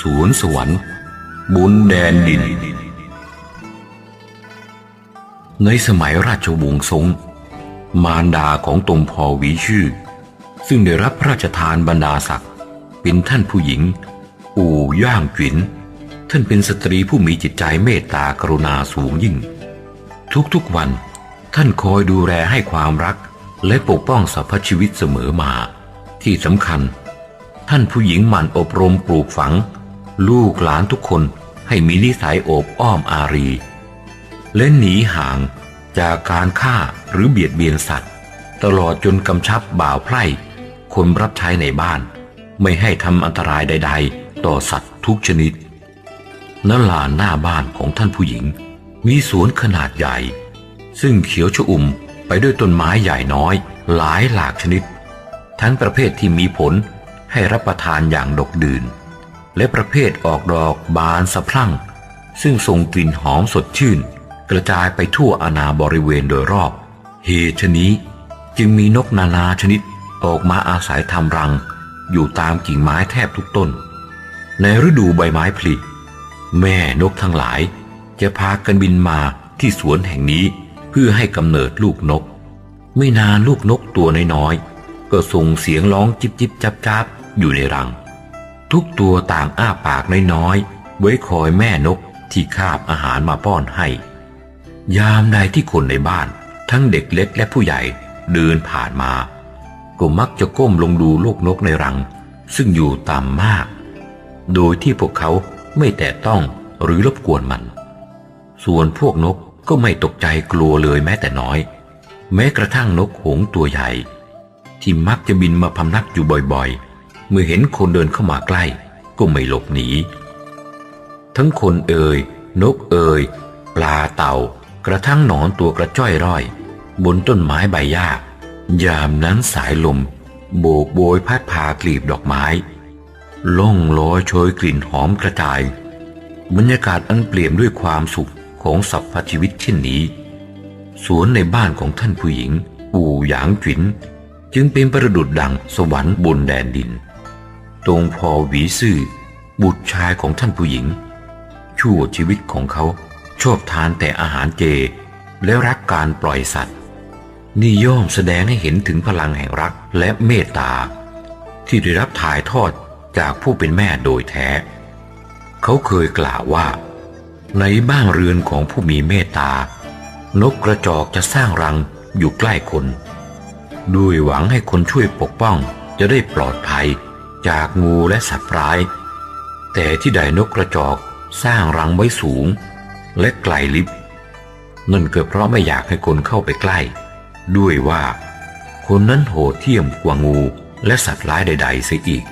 สวนสวรรค์บุญแดนดิน ในสมัยราชวงศ์ซงมารดาของตงพอวีชื่อ ซึ่งได้รับพระราชทานบรรดาศักดิ์เป็นท่านผู้หญิง อู่ย่างกวินท่านเป็นสตรีผู้มีจิตใจเมตตากรุณาสูงยิ่ง ทุกๆวันท่านคอยดูแลให้ความรักและปกป้องสรรพชีวิตเสมอมา ที่สำคัญ ท่านผู้หญิงหมั่นอบรมปลูกฝัง ลูกหลานทุกคนให้มีนิสัยโอบอ้อมอารี และหนีห่างจากการฆ่าหรือเบียดเบียนสัตว์ ตลอดจนกำชับบ่าวไพร่คนรับใช้ในบ้าน ไม่ให้ทำอันตรายใด ๆ ต่อสัตว์ทุกชนิดณลานหน้าบ้านของท่านผู้หญิง มีสวนขนาดใหญ่ ซึ่งเขียวชอุ่มไปด้วยต้นไม้ใหญ่น้อย หลายหลากชนิด ทั้งประเภทที่มีผลให้รับประทานอย่างดกดื่น และประเภทออกดอกบานสะพรั่ง ซึ่งส่งกลิ่นหอมสดชื่น กระจายไปทั่วอาณาบริเวณโดยรอบ เหตุชนี้จึงมีนกนานาชนิดออกมาอาศัยทำรัง อยู่ตามกิ่งไม้แทบทุกต้น ในฤดูใบไม้ผลิแม่นกทั้งหลาย จะพากันบินมาที่สวนแห่งนี้เพื่อให้กำเนิดลูกนก ไม่นานลูกนกตัวน้อยๆก็ส่งเสียงร้องจิบจิบจับจับอยู่ในรัง ทุกตัวต่างอ้าปากน้อยๆ ไว้คอยแม่นกที่คาบอาหารมาป้อนให้ ยามใดที่คนในบ้าน ทั้งเด็กเล็กและผู้ใหญ่เดินผ่านมา ก็มักจะก้มลงดูลูกนกในรัง ซึ่งอยู่ต่ำมาก โดยที่พวกเขาไม่แตะต้องหรือรบกวนมัน ส่วนพวกนกก็ไม่ตกใจกลัวเลยแม้แต่น้อย แม้กระทั่งนกหงส์ตัวใหญ่ ที่มักจะบินมาพำนักอยู่บ่อยๆ เมื่อเห็นคนเดินเข้ามาใกล้ ก็ไม่หลบหนี ทั้งคนเอ่ยนกเอ่ยปลาเต่า กระทั่งหนอนตัวกระจ้อยร่อย บนต้นไม้ใบหญ้ายามนั้นสายลม โบกโบยพัดพากลีบดอกไม้ ล่องลอยโชยกลิ่นหอมกระจาย บรรยากาศอันเปลี่ยมด้วยความสุขของสัพพชีวิตเช่นนี้ สวนในบ้านของท่านผู้หญิง อู่หยางจิน จึงเป็นประดุดดังสวรรค์บนแดนดิน ตรงพอหวีซื่อ บุตรชายของท่านผู้หญิง ชั่วชีวิตของเขาชอบทานแต่อาหารเจ และรักการปล่อยสัตว์ นี่ย่อมแสดงให้เห็นถึงพลังแห่งรักและเมตตา ที่ได้รับถ่ายทอดจากผู้เป็นแม่โดยแท้ เขาเคยกล่าวว่า ในบ้านเรือนของผู้มีเมตตา นกกระจอกจะสร้างรังอยู่ใกล้คน ด้วยหวังให้คนช่วยปกป้องจะได้ปลอดภัย จากงูและสัตว์ร้าย แต่ที่ใดนกกระจอกสร้างรังไว้สูง และไกลลิบนั่นเกิดเพราะไม่อยากให้คนเข้าไปใกล้ ด้วยว่า คนนั้นโหดเที่ยมกว่างูและสัตว์ร้ายใดๆเสียอีก